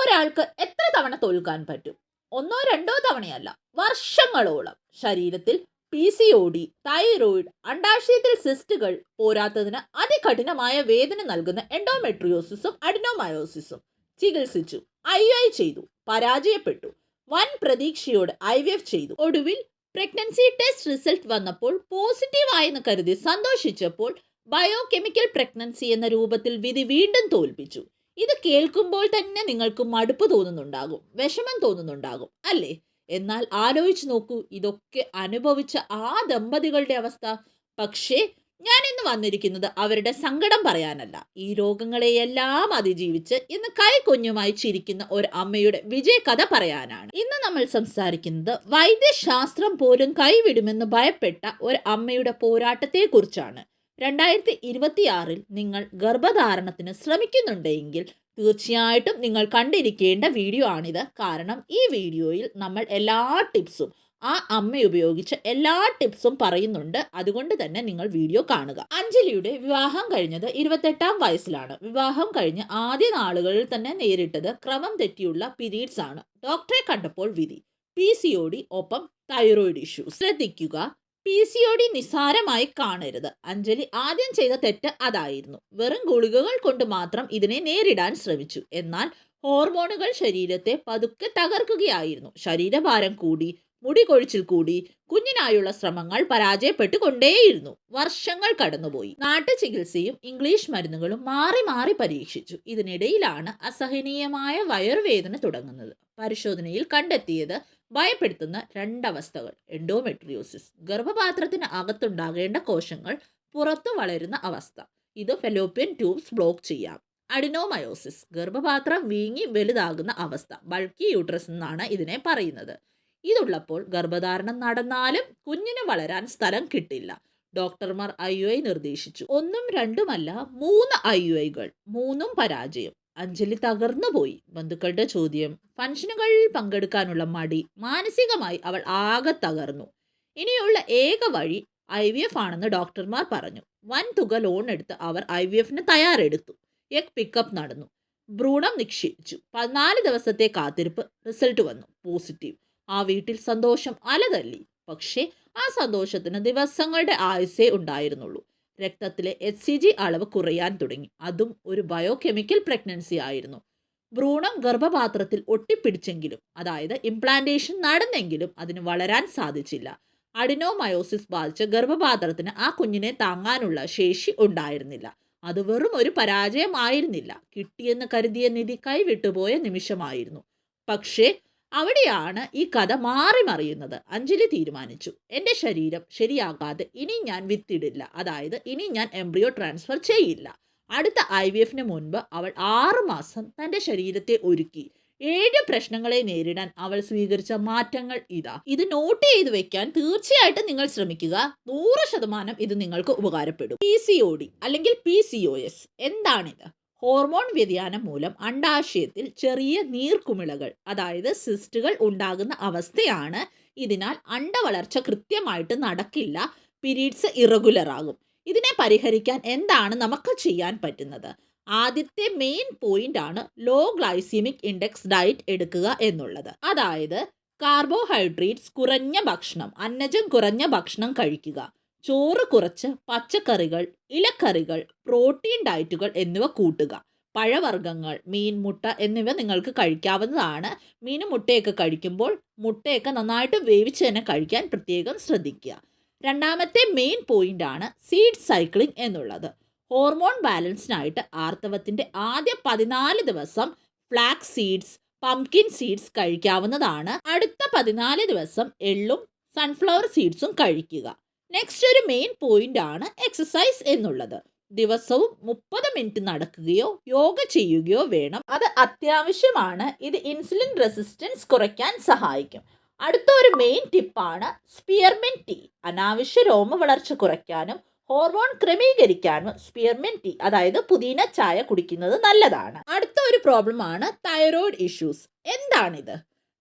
ഒരാൾക്ക് എത്ര തവണ തോൽക്കാൻ പറ്റും? ഒന്നോ രണ്ടോ തവണയല്ല വർഷങ്ങളോളം. ശരീരത്തിൽ P C O D thyroid അണ്ടാശയത്തിൽ സിസ്റ്റുകൾ പോരാത്തതിന് അതികഠിനമായ വേദന നൽകുന്ന എൻഡോമെട്രിയോസിസും അഡിനോമയോസിസും ചികിത്സിച്ചു ഐ ഐ ചെയ്തു പരാജയപ്പെട്ടു വൻ പ്രതീക്ഷയോട് ഐ വി എഫ് ചെയ്തു. ഒടുവിൽ പ്രഗ്നൻസി ടെസ്റ്റ് റിസൾട്ട് വന്നപ്പോൾ പോസിറ്റീവ് ആയെന്ന് കരുതി സന്തോഷിച്ചപ്പോൾ ബയോകെമിക്കൽ പ്രഗ്നൻസി എന്ന രൂപത്തിൽ വിധി വീണ്ടും തോൽപ്പിച്ചു. ഇത് കേൾക്കുമ്പോൾ തന്നെ നിങ്ങൾക്ക് മടുപ്പ് തോന്നുന്നുണ്ടാകും വിഷമം തോന്നുന്നുണ്ടാകും അല്ലേ? എന്നാൽ ആലോചിച്ച് നോക്കൂ ഇതൊക്കെ അനുഭവിച്ച ആ ദമ്പതികളുടെ അവസ്ഥ. പക്ഷേ ഞാൻ ഇന്ന് വന്നിരിക്കുന്നത് അവരുടെ സങ്കടം പറയാനല്ല. ഈ രോഗങ്ങളെയെല്ലാം അതിജീവിച്ച് ഇന്ന് കൈകുഞ്ഞുമായി ചിരിക്കുന്ന ഒരു അമ്മയുടെ വിജയകഥ പറയാനാണ്. ഇന്ന് നമ്മൾ സംസാരിക്കുന്നത് വൈദ്യശാസ്ത്രം പോലും കൈവിടുമെന്ന് ഭയപ്പെട്ട ഒരു അമ്മയുടെ പോരാട്ടത്തെക്കുറിച്ചാണ്. രണ്ടായിരത്തി ഇരുപത്തിയാറിൽ നിങ്ങൾ ഗർഭധാരണത്തിന് ശ്രമിക്കുന്നുണ്ടെങ്കിൽ തീർച്ചയായിട്ടും നിങ്ങൾ കണ്ടിരിക്കേണ്ട വീഡിയോ ആണിത്. കാരണം ഈ വീഡിയോയിൽ നമ്മൾ എല്ലാ ടിപ്സും ആ അമ്മ ഉപയോഗിച്ച എല്ലാ ടിപ്സും പറയുന്നുണ്ട്. അതുകൊണ്ട് തന്നെ നിങ്ങൾ വീഡിയോ കാണുക. അഞ്ജലിയുടെ വിവാഹം കഴിഞ്ഞത് ഇരുപത്തെട്ടാം വയസ്സിലാണ്. വിവാഹം കഴിഞ്ഞ് ആദ്യ നാളുകളിൽ തന്നെ നേരിട്ടത് ക്രമം തെറ്റിയുള്ള പീരീഡ്സ് ആണ്. ഡോക്ടറെ കണ്ടപ്പോൾ വിധി പി സി ഒ ഡി ഒപ്പം തൈറോയിഡ് ഇഷ്യൂ. ശ്രദ്ധിക്കുക പി സി ഒ ഡി നിസ്സാരമായി കാണരുത്. അഞ്ജലി ആദ്യം ചെയ്ത തെറ്റ് അതായിരുന്നു. വെറും ഗുളികകൾ കൊണ്ട് മാത്രം ഇതിനെ നേരിടാൻ ശ്രമിച്ചു. എന്നാൽ ഹോർമോണുകൾ ശരീരത്തെ പതുക്കെ തകർക്കുകയായിരുന്നു. ശരീരഭാരം കൂടി മുടി കൊഴിച്ചിൽ കൂടി കുഞ്ഞിനായുള്ള ശ്രമങ്ങൾ പരാജയപ്പെട്ടു കൊണ്ടേയിരുന്നു വർഷങ്ങൾ കടന്നുപോയി. നാട്ടു ചികിത്സയും ഇംഗ്ലീഷ് മരുന്നുകളും മാറി മാറി പരീക്ഷിച്ചു. ഇതിനിടയിലാണ് അസഹനീയമായ വയറുവേദന തുടങ്ങുന്നത്. പരിശോധനയിൽ കണ്ടെത്തിയത് ഭയപ്പെടുത്തുന്ന രണ്ടവസ്ഥകൾ. എൻഡോമെട്രിയോസിസ് ഗർഭപാത്രത്തിന് അകത്തുണ്ടാകേണ്ട കോശങ്ങൾ പുറത്തു വളരുന്ന അവസ്ഥ. ഇത് ഫെലോപ്യൻ ട്യൂബ്സ് ബ്ലോക്ക് ചെയ്യാം. അഡിനോമയോസിസ് ഗർഭപാത്രം വീങ്ങി വലുതാകുന്ന അവസ്ഥ. ബൾക്കി യൂട്രസ് എന്നാണ് ഇതിനെ പറയുന്നത്. ഇതുള്ളപ്പോൾ ഗർഭധാരണം നടന്നാലും കുഞ്ഞിന് വളരാൻ സ്ഥലം കിട്ടില്ല. ഡോക്ടർമാർ ഐ യു ഐ നിർദ്ദേശിച്ചു. ഒന്നും രണ്ടുമല്ല മൂന്ന് ഐ യു ഐകൾ. മൂന്നും പരാജയം. അഞ്ജലി തകർന്നുപോയി ബന്ധുക്കളുടെ ചോദ്യം. ഫംഗ്ഷനുകളിൽ പങ്കെടുക്കാനുള്ള മടി. മാനസികമായി അവൾ ആകെ തകർന്നു. ഇനിയുള്ള ഏക വഴി ഐ വി എഫ് ആണെന്ന് ഡോക്ടർമാർ പറഞ്ഞു. വൻ തുക ലോൺ എടുത്ത് അവർ ഐ വി എഫിന് തയ്യാറെടുത്തു. എഗ് പിക്കപ്പ് നടന്നു. ഭ്രൂണം നിക്ഷേപിച്ചു. പതിനാല് ദിവസത്തെ കാത്തിരിപ്പ് റിസൾട്ട് വന്നു. പോസിറ്റീവ് ആ വീട്ടിൽ സന്തോഷം അലതല്ലി. പക്ഷേ ആ സന്തോഷത്തിന് ദിവസങ്ങളുടെ ആയുസേ ഉണ്ടായിരുന്നുള്ളൂ. രക്തത്തിലെ എച്ച് സി ജി അളവ് കുറയാൻ തുടങ്ങി. അതും ഒരു ബയോകെമിക്കൽ പ്രഗ്നൻസി ആയിരുന്നു. ഭ്രൂണം ഗർഭപാത്രത്തിൽ ഒട്ടിപ്പിടിച്ചെങ്കിലും അതായത് ഇംപ്ലാന്റേഷൻ നടന്നെങ്കിലും അതിന് വളരാൻ സാധിച്ചില്ല. അഡിനോമയോസിസ് ബാധിച്ച ഗർഭപാത്രത്തിന് ആ കുഞ്ഞിനെ താങ്ങാനുള്ള ശേഷി ഉണ്ടായിരുന്നില്ല. അത് വെറും ഒരു പരാജയമായിരുന്നില്ല. കിട്ടിയെന്ന് കരുതിയ നിധി കൈവിട്ടുപോയ നിമിഷമായിരുന്നു. പക്ഷേ അവിടെയാണ് ഈ കഥ മാറി മറിയുന്നത്. അഞ്ജലി തീരുമാനിച്ചു. എന്റെ ശരീരം ശരിയാകാതെ ഇനി ഞാൻ വിത്തിടില്ല. അതായത് ഇനി ഞാൻ എംബ്രിയോ ട്രാൻസ്ഫർ ചെയ്യില്ല. അടുത്ത ഐ വി എഫിന് മുൻപ് അവൾ ആറുമാസം തന്റെ ശരീരത്തെ ഒരുക്കി. ഏഴ് പ്രശ്നങ്ങളെ നേരിടാൻ അവൾ സ്വീകരിച്ച മാറ്റങ്ങൾ ഇതാ. ഇത് നോട്ട് ചെയ്ത് വെക്കാൻ തീർച്ചയായിട്ടും നിങ്ങൾ ശ്രമിക്കുക. നൂറ് ശതമാനം ഇത് നിങ്ങൾക്ക് ഉപകാരപ്പെടും. പി സി ഒ ഡി അല്ലെങ്കിൽ പി സി ഒ എസ് എന്താണിത്? ഹോർമോൺ വ്യതിയാനം മൂലം അണ്ടാശയത്തിൽ ചെറിയ നീർക്കുമിളകൾ അതായത് സിസ്റ്റുകൾ ഉണ്ടാകുന്ന അവസ്ഥയാണ്. ഇതിനാൽ അണ്ടവളർച്ച കൃത്യമായിട്ട് നടക്കില്ല പീരീഡ്സ് ഇറഗുലർ ആകും ഇതിനെ പരിഹരിക്കാൻ എന്താണ് നമുക്ക് ചെയ്യാൻ പറ്റുന്നത്? ആദ്യത്തെ മെയിൻ പോയിന്റ് ആണ് ലോ ഗ്ലൈസീമിക് ഇൻഡെക്സ് ഡയറ്റ് എടുക്കുക എന്നുള്ളത്. അതായത് കാർബോഹൈഡ്രേറ്റ്സ് കുറഞ്ഞ ഭക്ഷണം അന്നജം കുറഞ്ഞ ഭക്ഷണം കഴിക്കുക. ചോറ് കുറച്ച് പച്ചക്കറികൾ ഇലക്കറികൾ പ്രോട്ടീൻ ഡയറ്റുകൾ എന്നിവ കൂട്ടുക. പഴവർഗങ്ങൾ മീൻ മുട്ട എന്നിവ നിങ്ങൾക്ക് കഴിക്കാവുന്നതാണ്. മീനും മുട്ടയൊക്കെ കഴിക്കുമ്പോൾ മുട്ടയൊക്കെ നന്നായിട്ട് വേവിച്ച് തന്നെ കഴിക്കാൻ പ്രത്യേകം ശ്രദ്ധിക്കുക. രണ്ടാമത്തെ മെയിൻ പോയിന്റ് ആണ് സീഡ് സൈക്ലിംഗ് എന്നുള്ളത്. ഹോർമോൺ ബാലൻസിനായിട്ട് ആർത്തവത്തിന്റെ ആദ്യ പതിനാല് ദിവസം ഫ്ലാക്സ് സീഡ്സ് പംകിൻ സീഡ്സ് കഴിക്കാവുന്നതാണ്. അടുത്ത പതിനാല് ദിവസം എള്ളും സൺഫ്ലവർ സീഡ്സും കഴിക്കുക. നെക്സ്റ്റ് ഒരു മെയിൻ പോയിന്റ് ആണ് എക്സസൈസ് എന്നുള്ളത്. ദിവസവും മുപ്പത് മിനിറ്റ് നടക്കുകയോ യോഗ ചെയ്യുകയോ വേണം. അത് അത്യാവശ്യമാണ്. ഇത് ഇൻസുലിൻ റെസിസ്റ്റൻസ് കുറയ്ക്കാൻ സഹായിക്കും. അടുത്ത ഒരു മെയിൻ ടിപ്പാണ് സ്പിയർമെൻ ടീ അനാവശ്യ രോമ വളർച്ച കുറയ്ക്കാനും ഹോർമോൺ ക്രമീകരിക്കാനും സ്പിയർമെൻ ടീ അതായത് പുതിന ചായ കുടിക്കുന്നത് നല്ലതാണ്. അടുത്ത ഒരു പ്രോബ്ലം ആണ് തൈറോയ്ഡ് ഇഷ്യൂസ് എന്താണിത്?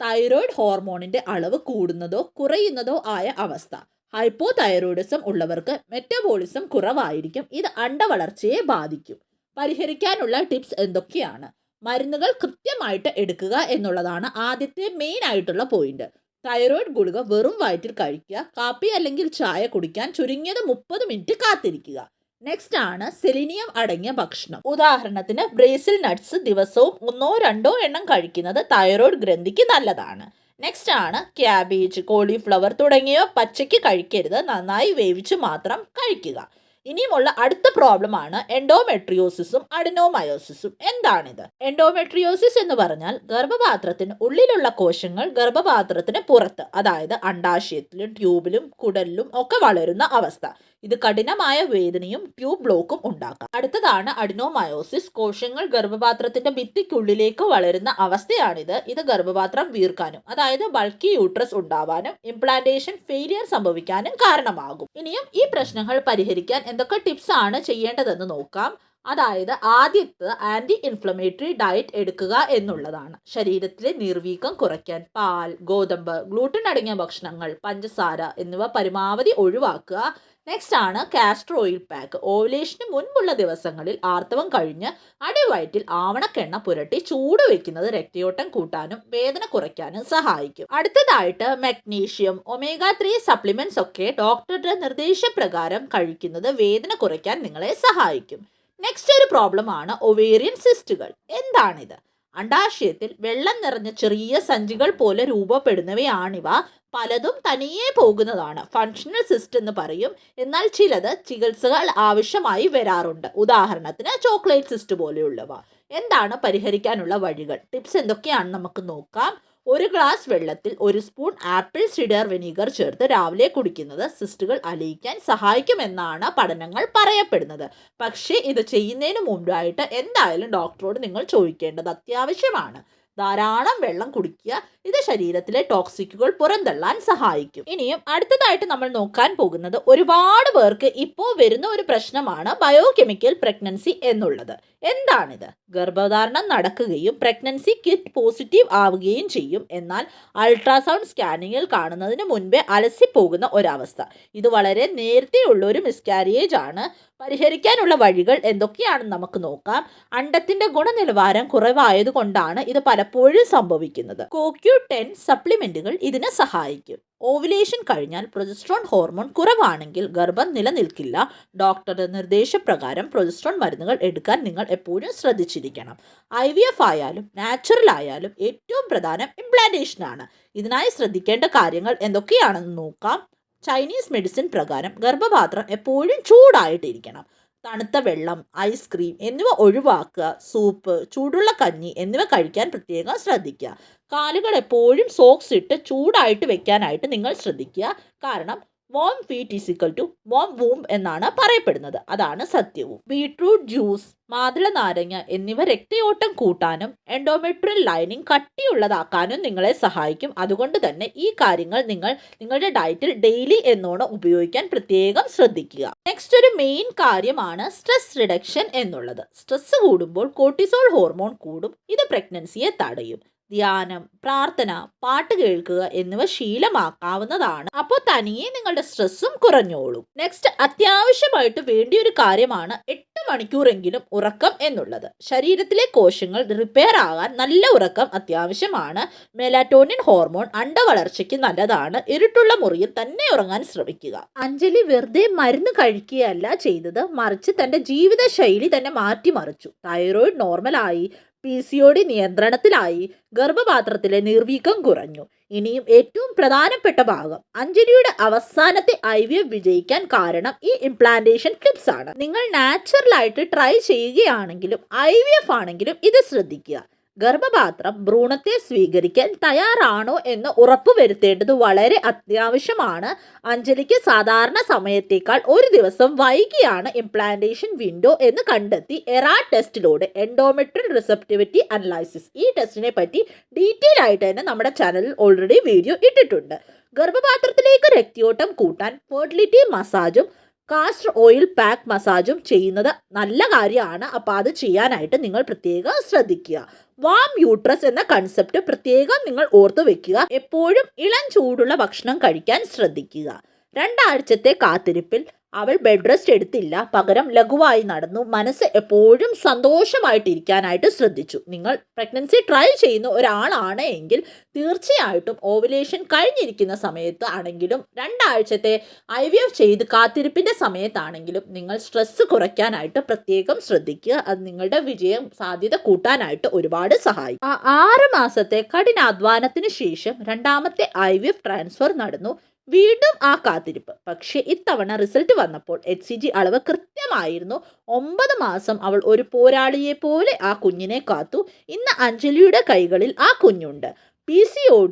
തൈറോയ്ഡ് ഹോർമോണിന്റെ അളവ് കൂടുന്നതോ കുറയുന്നതോ ആയ അവസ്ഥ. ഹൈപ്പോ തൈറോയിഡിസം ഉള്ളവർക്ക് മെറ്റബോളിസം കുറവായിരിക്കും. ഇത് അണ്ടവളർച്ചയെ ബാധിക്കും. പരിഹരിക്കാനുള്ള ടിപ്സ് എന്തൊക്കെയാണ്? മരുന്നുകൾ കൃത്യമായിട്ട് എടുക്കുക എന്നുള്ളതാണ് ആദ്യത്തെ മെയിൻ ആയിട്ടുള്ള പോയിന്റ് തൈറോയിഡ് ഗുളിക വെറും വയറ്റിൽ കഴിക്കുക കാപ്പി അല്ലെങ്കിൽ ചായ കുടിക്കാൻ ചുരുങ്ങിയത് മുപ്പത് മിനിറ്റ് കാത്തിരിക്കുക. നെക്സ്റ്റ് ആണ് സെലിനിയം അടങ്ങിയ ഭക്ഷണം. ഉദാഹരണത്തിന് ബ്രേസിൽ നട്ട്സ് ദിവസവും ഒന്നോ രണ്ടോ എണ്ണം കഴിക്കുന്നത് തൈറോയിഡ് ഗ്രന്ഥിക്ക് നല്ലതാണ്. നെക്സ്റ്റ് ആണ് ക്യാബേജ് കോളിഫ്ലവർ തുടങ്ങിയവ പച്ചയ്ക്ക് കഴിക്കരുത്. നന്നായി വേവിച്ച് മാത്രം കഴിക്കുക. ഇനിയുമുള്ള അടുത്ത പ്രോബ്ലം ആണ് എൻഡോമെട്രിയോസിസും അഡിനോമയോസിസും എന്താണിത്? എൻഡോമെട്രിയോസിസ് എന്ന് പറഞ്ഞാൽ ഗർഭപാത്രത്തിന് ഉള്ളിലുള്ള കോശങ്ങൾ ഗർഭപാത്രത്തിന് പുറത്ത് അതായത് അണ്ടാശയത്തിലും ട്യൂബിലും കുടലിലും ഒക്കെ വളരുന്ന അവസ്ഥ. ഇത് കഠിനമായ വേദനയും ട്യൂബ് ബ്ലോക്കും ഉണ്ടാക്കാം. അടുത്തതാണ് അഡിനോമയോസിസ് കോശങ്ങൾ ഗർഭപാത്രത്തിന്റെ ഭിത്തിക്കുള്ളിലേക്ക് വളരുന്ന അവസ്ഥയാണിത്. ഇത് ഗർഭപാത്രം വീർക്കാനും അതായത് ബൾക്കി യൂട്രസ് ഉണ്ടാവാനും ഇംപ്ലാന്റേഷൻ ഫെയിലിയർ സംഭവിക്കാനും കാരണമാകും. ഇനിയും ഈ പ്രശ്നങ്ങൾ പരിഹരിക്കാൻ എന്തൊക്കെ ടിപ്സ് ആണ് ചെയ്യേണ്ടതെന്ന് നോക്കാം. അതായത് ആദ്യത്തെ ആന്റി ഇൻഫ്ലമേറ്ററി ഡയറ്റ് എടുക്കുക എന്നുള്ളതാണ്. ശരീരത്തിലെ നീർവീക്കം കുറയ്ക്കാൻ പാൽ ഗോതമ്പ് ഗ്ലൂട്ടൻ അടങ്ങിയ ഭക്ഷണങ്ങൾ പഞ്ചസാര എന്നിവ പരമാവധി ഒഴിവാക്കുക. നെക്സ്റ്റ് ആണ് കാസ്റ്റർ ഓയിൽ പാക്ക് ഓവലേഷന് മുൻപുള്ള ദിവസങ്ങളിൽ ആർത്തവം കഴിഞ്ഞ് അടിവയറ്റിൽ ആവണക്കെണ്ണ പുരട്ടി ചൂട് വെക്കുന്നത് രക്തയോട്ടം കൂട്ടാനും വേദന കുറയ്ക്കാനും സഹായിക്കും. അടുത്തതായിട്ട് മഗ്നീഷ്യം ഒമേഗ ത്രീ സപ്ലിമെന്റ്സ് ഒക്കെ ഡോക്ടറുടെ നിർദ്ദേശപ്രകാരം കഴിക്കുന്നത് വേദന കുറയ്ക്കാൻ നിങ്ങളെ സഹായിക്കും. നെക്സ്റ്റ് ഒരു പ്രോബ്ലം ആണ് ഒവേറിയൻ സിസ്റ്റുകൾ എന്താണിത്? അണ്ടാശയത്തിൽ വെള്ളം നിറഞ്ഞ ചെറിയ സഞ്ചികൾ പോലെ രൂപപ്പെടുന്നവയാണിവ. പലതും തനിയെ പോകുന്നതാണ്. ഫങ്ഷണൽ സിസ്റ്റ് എന്ന് പറയും. എന്നാൽ ചിലത് ചികിത്സകൾ ആവശ്യമായി വരാറുണ്ട്. ഉദാഹരണത്തിന് ചോക്ലേറ്റ് സിസ്റ്റ് പോലെയുള്ളവ. എന്താണ് പരിഹരിക്കാനുള്ള വഴികൾ? ടിപ്സ് എന്തൊക്കെയാണ് നമുക്ക് നോക്കാം. ഒരു ഗ്ലാസ് വെള്ളത്തിൽ ഒരു സ്പൂൺ ആപ്പിൾ സിഡർ വിനീഗർ ചേർത്ത് രാവിലെ കുടിക്കുന്നത് സിസ്റ്റുകൾ അലിയിക്കാൻ സഹായിക്കുമെന്നാണ് പഠനങ്ങൾ പറയപ്പെടുന്നത്. പക്ഷേ ഇത് ചെയ്യുന്നതിന് മുമ്പായിട്ട് എന്തായാലും ഡോക്ടറോട് നിങ്ങൾ ചോദിക്കേണ്ടത് അത്യാവശ്യമാണ്. ധാരാളം വെള്ളം കുടിക്കുക ഇത് ശരീരത്തിലെ ടോക്സിക്കുകൾ പുറന്തള്ളാൻ സഹായിക്കും. ഇനിയും അടുത്തതായിട്ട് നമ്മൾ നോക്കാൻ പോകുന്നത് ഒരുപാട് പേർക്ക് ഇപ്പോൾ വരുന്ന ഒരു പ്രശ്നമാണ് ബയോകെമിക്കൽ പ്രഗ്നൻസി എന്നുള്ളത്. എന്താണിത്? ഗർഭധാരണം നടക്കുകയും പ്രഗ്നൻസി കിറ്റ് പോസിറ്റീവ് ആവുകയും ചെയ്യും. എന്നാൽ അൾട്രാസൗണ്ട് സ്കാനിങ്ങിൽ കാണുന്നതിന് മുൻപേ അലസിപ്പോകുന്ന ഒരവസ്ഥ. ഇത് വളരെ നേരത്തെയുള്ള ഒരു മിസ്കാരിയേജ് ആണ്. പരിഹരിക്കാനുള്ള വഴികൾ എന്തൊക്കെയാണെന്ന് നമുക്ക് നോക്കാം. അണ്ടത്തിന്റെ ഗുണനിലവാരം കുറവായതുകൊണ്ടാണ് ഇത് പലപ്പോഴും സംഭവിക്കുന്നത്. കോക്യു ടെൻ സപ്ലിമെന്റുകൾ ഇതിനെ സഹായിക്കും. ഓവുലേഷൻ കഴിഞ്ഞാൽ പ്രൊജസ്ട്രോൺ ഹോർമോൺ കുറവാണെങ്കിൽ ഗർഭം നിലനിൽക്കില്ല. ഡോക്ടറുടെ നിർദ്ദേശപ്രകാരം പ്രൊജസ്ട്രോൺ മരുന്നുകൾ എടുക്കാൻ നിങ്ങൾ എപ്പോഴും ശ്രദ്ധിച്ചിരിക്കണം. ഐ വി എഫ് ആയാലും നാച്ചുറൽ ആയാലും ഏറ്റവും പ്രധാനം ഇംപ്ലാന്റേഷൻ ആണ്. ഇതിനായി ശ്രദ്ധിക്കേണ്ട കാര്യങ്ങൾ എന്തൊക്കെയാണെന്ന് നോക്കാം. ചൈനീസ് മെഡിസിൻ പ്രകാരം ഗർഭപാത്രം എപ്പോഴും ചൂടായിട്ടിരിക്കണം. തണുത്ത വെള്ളം ഐസ്ക്രീം എന്നിവ ഒഴിവാക്കുക സൂപ്പ് ചൂടുള്ള കഞ്ഞി എന്നിവ കഴിക്കാൻ പ്രത്യേകം ശ്രദ്ധിക്കുക. കാലുകൾ എപ്പോഴും സോക്സ് ഇട്ട് ചൂടായിട്ട് വെക്കാനായിട്ട് നിങ്ങൾ ശ്രദ്ധിക്കുക. കാരണം warm feet is equal to warm womb എന്നാണ് പറയപ്പെടുന്നത്. അതാണ് സത്യവും. ബീട്രൂട്ട് ജ്യൂസ് മാതള നാരങ്ങ എന്നിവ രക്തയോട്ടം കൂട്ടാനും എൻഡോമെട്രിയൽ ലൈനിങ് കട്ടിയുള്ളതാക്കാനും നിങ്ങളെ സഹായിക്കും. അതുകൊണ്ട് തന്നെ ഈ കാര്യങ്ങൾ നിങ്ങൾ നിങ്ങളുടെ ഡയറ്റിൽ ഡെയിലി എന്നോണം ഉപയോഗിക്കാൻ പ്രത്യേകം ശ്രദ്ധിക്കുക. നെക്സ്റ്റ് ഒരു മെയിൻ കാര്യമാണ് സ്ട്രെസ് റിഡക്ഷൻ എന്നുള്ളത്. സ്ട്രെസ് കൂടുമ്പോൾ കോർട്ടിസോൾ ഹോർമോൺ കൂടും. ഇത് പ്രഗ്നൻസിയെ തടയും. ധ്യാനം പ്രാർത്ഥന പാട്ട് കേൾക്കുക എന്നിവ ശീലമാക്കാവുന്നതാണ്. അപ്പോൾ തനിയെ നിങ്ങളുടെ സ്ട്രെസ്സും കുറഞ്ഞോളും. നെക്സ്റ്റ് അത്യാവശ്യമായിട്ട് വേണ്ടിയൊരു കാര്യമാണ് എട്ട് മണിക്കൂറെങ്കിലും ഉറക്കം എന്നുള്ളത്. ശരീരത്തിലെ കോശങ്ങൾ റിപ്പയർ ആകാൻ നല്ല ഉറക്കം അത്യാവശ്യമാണ്. മെലാറ്റോണിൻ ഹോർമോൺ അണ്ടവളർച്ചയ്ക്ക് നല്ലതാണ്. ഇരുട്ടുള്ള മുറിയിൽ തന്നെ ഉറങ്ങാൻ ശ്രമിക്കുക. അഞ്ജലി വെറുതെ മരുന്ന് കഴിക്കുകയല്ല ചെയ്തത്. മറിച്ച് തന്റെ ജീവിതശൈലി തന്നെ മാറ്റിമറിച്ചു. തൈറോയിഡ് നോർമലായി പി സി ഒ ഡി നിയന്ത്രണത്തിലായി ഗർഭപാത്രത്തിലെ നിർവീക്കം കുറഞ്ഞു. ഇനിയും ഏറ്റവും പ്രധാനപ്പെട്ട ഭാഗം അഞ്ജലിയുടെ അവസാനത്തെ ഐ വി എഫ് വിജയിക്കാൻ കാരണം ഈ ഇംപ്ലാന്റേഷൻ ടിപ്സ് ആണ്. നിങ്ങൾ നാച്ചുറൽ ആയിട്ട് ട്രൈ ചെയ്യുകയാണെങ്കിലും ഐ വി എഫ് ആണെങ്കിലും ഇത് ശ്രദ്ധിക്കുക. ഗർഭപാത്രം ഭ്രൂണത്തെ സ്വീകരിക്കാൻ തയ്യാറാണോ എന്ന് ഉറപ്പുവരുത്തേണ്ടത് വളരെ അത്യാവശ്യമാണ്. അഞ്ജലിക്ക് സാധാരണ സമയത്തേക്കാൾ ഒരു ദിവസം വൈകിയാണ് ഇംപ്ലാന്റേഷൻ വിൻഡോ എന്ന് കണ്ടെത്തി. എറാ ടെസ്റ്റിലൂടെ എൻഡോമെട്രിയൽ റിസപ്റ്റിവിറ്റി അനലൈസിസ് ഈ ടെസ്റ്റിനെ പറ്റി ഡീറ്റെയിൽ ആയിട്ട് തന്നെ നമ്മുടെ ചാനലിൽ ഓൾറെഡി വീഡിയോ ഇട്ടിട്ടുണ്ട്. ഗർഭപാത്രത്തിലേക്ക് രക്തയോട്ടം കൂട്ടാൻ ഫെർട്ടിലിറ്റി മസാജും കാസ്റ്റർ ഓയിൽ പാക്ക് മസാജും ചെയ്യുന്നത് നല്ല കാര്യമാണ്. അപ്പോൾ അത് ചെയ്യാനായിട്ട് നിങ്ങൾ പ്രത്യേകം ശ്രദ്ധിക്കുക. വാം യൂട്രസ് എന്ന കൺസെപ്റ്റ് പ്രത്യേകം നിങ്ങൾ ഓർത്തു വെക്കുക. എപ്പോഴും ഇളം ചൂടുള്ള ഭക്ഷണം കഴിക്കാൻ ശ്രദ്ധിക്കുക. രണ്ടാഴ്ചത്തെ കാത്തിരിപ്പിൽ അവൾ ബെഡ് റെസ്റ്റ് എടുത്തില്ല. പകരം ലഘുവായി നടന്നു. മനസ്സ് എപ്പോഴും സന്തോഷമായിട്ടിരിക്കാനായിട്ട് ശ്രദ്ധിച്ചു. നിങ്ങൾ പ്രഗ്നൻസി ട്രൈ ചെയ്യുന്ന ഒരാളാണ് എങ്കിൽ തീർച്ചയായിട്ടും ഓവുലേഷൻ കഴിഞ്ഞിരിക്കുന്ന സമയത്ത് ആണെങ്കിലും രണ്ടാഴ്ചത്തെ ഐ വി എഫ് ചെയ്ത് കാത്തിരിപ്പിന്റെ സമയത്താണെങ്കിലും നിങ്ങൾ സ്ട്രെസ്സ് കുറയ്ക്കാനായിട്ട് പ്രത്യേകം ശ്രദ്ധിക്കുക. അത് നിങ്ങളുടെ വിജയം സാധ്യത കൂട്ടാനായിട്ട് ഒരുപാട് സഹായിക്കും ആറ് മാസത്തെ കഠിനാധ്വാനത്തിന് ശേഷം രണ്ടാമത്തെ ഐ വി എഫ് ട്രാൻസ്ഫർ നടന്നു. വീണ്ടും ആ കാത്തിരിപ്പ്. പക്ഷേ ഇത്തവണ റിസൾട്ട് വന്നപ്പോൾ എച്ച് സി ജി അളവ് കൃത്യമായിരുന്നു. ഒമ്പത് മാസം അവൾ ഒരു പോരാളിയെ പോലെ ആ കുഞ്ഞിനെ കാത്തു. ഇന്ന് അഞ്ജലിയുടെ കൈകളിൽ ആ കുഞ്ഞുണ്ട്. പി സി ഒ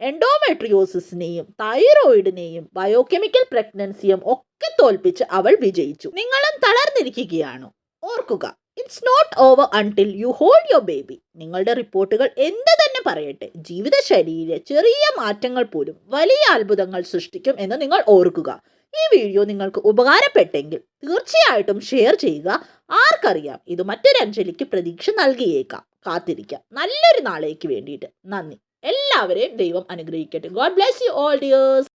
എൻഡോമെട്രിയോസിസിനെയും തൈറോയിഡിനെയും ബയോകെമിക്കൽ പ്രഗ്നൻസിയും ഒക്കെ തോൽപ്പിച്ച് അവൾ വിജയിച്ചു. നിങ്ങളും തളർന്നിരിക്കുകയാണോ. ഓർക്കുക. It's not over until you hold your baby നിങ്ങളുടെ റിപ്പോർട്ടുകൾ എന്ത് തന്നെ പറയട്ടെ. ജീവിതശൈലിയിലെ ചെറിയ മാറ്റങ്ങൾ പോലും വലിയ അത്ഭുതങ്ങൾ സൃഷ്ടിക്കും എന്ന് നിങ്ങൾ ഓർക്കുക. ഈ വീഡിയോ നിങ്ങൾക്ക് ഉപകാരപ്പെട്ടെങ്കിൽ തീർച്ചയായിട്ടും ഷെയർ ചെയ്യുക. ആർക്കറിയാം ഇത് മറ്റൊരു അഞ്ജലിക്ക് പ്രതീക്ഷ നൽകിയേക്കാം. കാത്തിരിക്കാം. നല്ലൊരു നാളേക്ക് വേണ്ടിയിട്ട്. നന്ദി. എല്ലാവരെയും ദൈവം അനുഗ്രഹിക്കട്ടെ. God bless you all dears